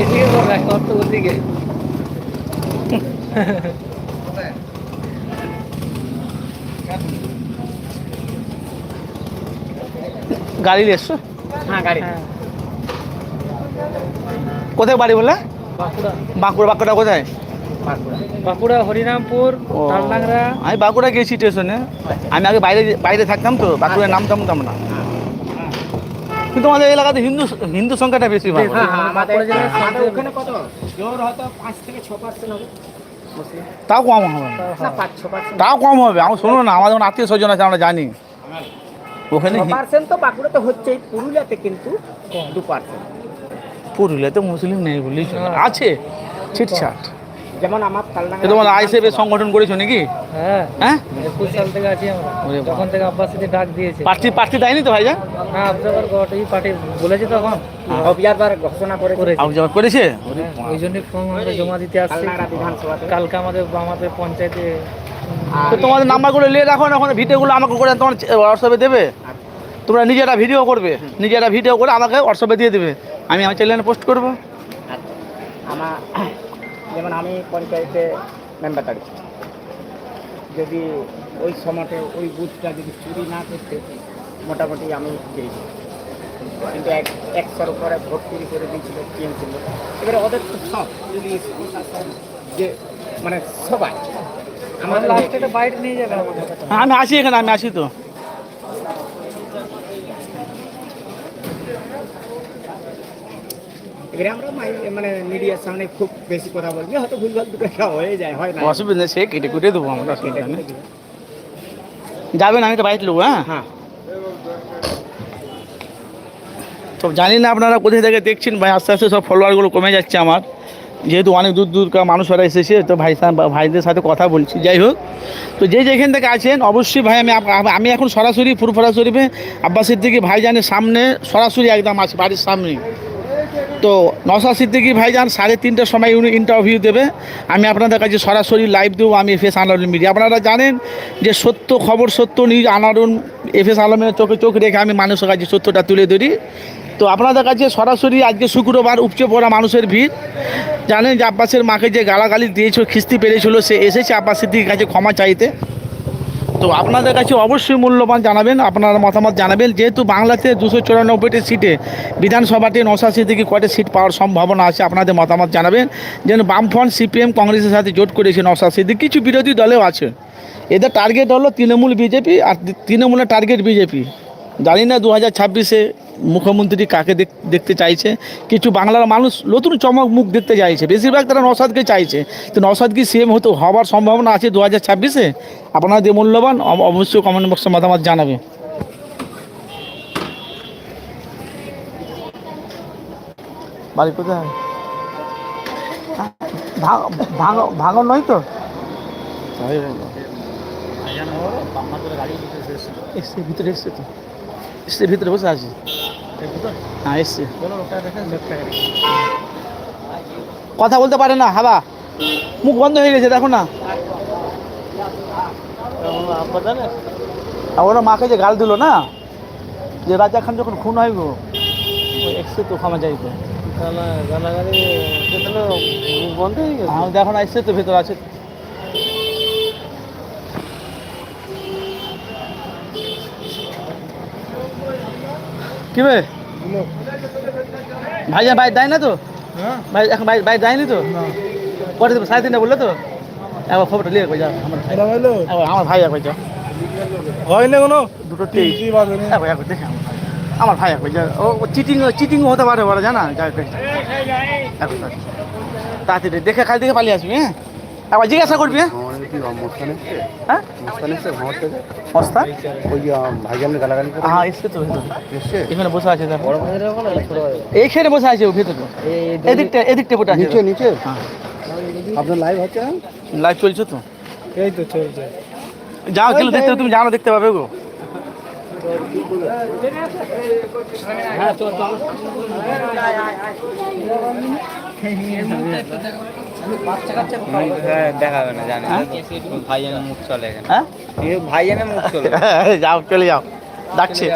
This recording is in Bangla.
এদিকে তোর ওদিকে গাড়ি নিয়ে এসছো? হ্যাঁ গাড়ি। কোথায় বাড়ি বলে বাঁকুড়া। বাঁকুড়া বাঁকুড়া কোথায়? বাঁকুড়া। হরিনামপুর আমি বাঁকুড়া গেছি স্টেশনে আমি আগে বাইরে বাইরে থাকতাম তো বাঁকুড়ায় নামতাম তাম না। কিন্তু আমাদের এলাকাতে হিন্দু হিন্দু সংখ্যাটা বেশি ভাগ হ্যাঁ, হ্যাঁ, তাও কম হবে তাও কম হবে। আমার শোনো না আমাদের আত্মীয় স্বজন আছে আমরা জানি। ওখানে পার্সেন্ট তো বাঁকুড়াতে হচ্ছেই পুরুলিয়াতে কিন্তু দু পার্সেন্ট পুরুলিয়াতে মুসলিম নেই বলি আছে ছিটছাট। যেমন আমার তালডাঙ্গা তোমার আইসেফ সংগঠন করেছ নাকি? হ্যাঁ। হ্যাঁ? একুশ সাল থেকে আছি আমরা। যখন থেকে আব্বাস সাথে ডাক দিয়েছে। প্রার্থী প্রার্থী দেয়নি তো ভাইজান? হ্যাঁ অবজারভার গঠই পার্টি বলেছে তখন। অভিয়ার ঘোষণা করে করেছে। আবু করেছে? হ্যাঁ, ওই জন্য ফর্ম আমরা জমা দিতে আসছি। কালকে আমাদের আমাদের পঞ্চায়েতে তো তোমাদের নাম্বারগুলো নিয়ে রাখো না ওখানে ভিডিওগুলো আমাকে করে তোমার হোয়াটসঅ্যাপে দেবে। তোমরা নিজেরা ভিডিও করবে। নিজেরা ভিডিও করে আমাকে হোয়াটসঅ্যাপে দিয়ে দেবে। আমি আমার চ্যানেলে পোস্ট করব। আচ্ছা। আমার যেমন আমি পঞ্চায়েতে মেম্বার দাঁড়িয়েছি যদি ওই সময়তে ওই বুথটা যদি চুরি না করতে মোটামুটি আমি পেয়েছি কিন্তু এক একশোর উপরে ভোট চুরি করে দিয়েছিল টিএমসি এবারে ওদের তো সব পুলিশ প্রশাসন যে মানে সবাই। আমার আমাদের লাস্টে একটা বাইট নিয়ে যাবে আমাদের হ্যাঁ আমি আসি এখানে আমি আসি তো। এবারে আমরা মানে মিডিয়ার সামনে খুব বেশি কথা বলি হয়তো ভুলভাল দুটো হয়ে যায় হয় না। অসুবিধা সে কেটে কুটে দেবো আমরা যাবেন আমি তো বাইক নেব হ্যাঁ? হ্যাঁ। তো জানি না আপনারা কোথায় থেকে দেখছেন ভাই আস্তে আস্তে সব ফলোয়ারগুলো কমে যাচ্ছে আমার। যেহেতু অনেক দূর দূরকার মানুষরা এসেছে তো ভাই ভাইদের সাথে কথা বলছি যাই হোক। তো যে যেখান থেকে আছেন অবশ্যই ভাই আমি আমি এখন সরাসরি ফুরফুরা শরীফে আব্বাস সিদ্দিকি ভাইজানের সামনে সরাসরি একদম আছি বাড়ির সামনে। তো নসা সিদ্দিকি ভাইজান সাড়ে তিনটার সময় উনি ইন্টারভিউ দেবে। আমি আপনাদের কাছে সরাসরি লাইভ দেবো আমি এফ এস আনারুন মিডিয়া। আপনারা জানেন যে সত্য খবর, সত্য নিউজ আনারুন এফ এস আলমের চোখে চোখ রেখে আমি মানুষের কাছে সত্যটা তুলে ধরি। তো আপনাদের কাছে সরাসরি আজকে শুক্রবার উপচে পড়া মানুষের ভিড়। জানেন যে আব্বাসের মাকে যে গালাগালি দিয়েছিল, খিস্তি পেরেছিল, সে এসেছে আব্বাস সিদ্দিকির কাছে ক্ষমা চাইতে। তো আপনাদের কাছে অবশ্যই মূল্যবান জানাবেন, আপনারা মতামত জানাবেন। যেহেতু বাংলাতে দুশো চুরানব্বইটি সিটে বিধানসভাতে নশাশি থেকে কয়টা সিট পাওয়ার সম্ভাবনা আছে, আপনাদের মতামত জানাবেন। যেন বামফ্রন্ট, সিপিএম, কংগ্রেসের সাথে জোট করেছে নশাশি সিদ্দিকি কিছু বিরোধী দলেও আছে। এদের টার্গেট হলো তৃণমূল বিজেপি আর তৃণমূলের টার্গেট বিজেপি। জানি না দু হাজার ছাব্বিশে মুখ্যমন্ত্রী কাকে দেখ- দেখতে চাইছে? কিছু বাংলার মানুষ নতুন চমক মুখ দেখতে চাইছে। বেশিরভাগ তারা নসাদকে চাইছে। তো নসাদ কি সিএম হতে হওয়ার সম্ভাবনা আছে দু হাজার ছাব্বিশে? আপনাদের মূল্যবান অব- অবশ্যই কমেন্ট বক্সে মতামত জানাবে বাড়ি কোথায়? ভাঙ- ভাঙন নয় তো? ভিতরে এসছে তো। এসছে ভিতরে বসে আছে। হ্যাঁ এসছে। কথা বলতে পারে না হাবা। মুখ বন্ধ হয়ে গেছে দেখো না। আর ওরা মাকে যে গাল দিল না যে রাজা খান যখন খুন হয় গো এসছে তো ক্ষমা যাইতে গালাগালি তাহলে বন্ধ গেছে। দেখো না এসছে তো ভেতর আছে। কি বে? ভাইজান ভাই দেয় না তো? হ্যাঁ। ভাই এখন ভাই ভাই দেয়নি তো? দেবে সাড়ে তিনটা বলল তো? একবার খবরটা লিয়ে যাও আমার আমার ভাই একবার যাও হয় না। কোনো দুটো দেখে আমার ভাই। ভাই একবার যাও ও চিটিং চিটিং হতে পারে ওরা জানা? যাই। তাড়াতাড়ি দেখে খালি দেখে পালিয়ে আসবি হ্যাঁ? একবার জিজ্ঞাসা করবি হ্যাঁ? হ্যাঁ? মস্তান ওই ভাইজানের গালাগালি হ্যাঁ এসছে তো এখানে বসে আছে এইখানে বসে আছে ও ভেতরে। এদিকটা এদিকটা আছে। নিচে নিচে? হ্যাঁ। আপনার লাইভ হচ্ছে লাইভ চলছে তো? এই তো চলছে। যাও কিন্তু দেখতে তুমি জানো দেখতে পাবে গো। হ্যাঁ দেখাবে না জানি হ্যাঁ? ভাইজানের মুখ চলে এখানে। হ্যাঁ? ভাইজানের মুখ চলে। যাও চলে যাও। ডাকছে।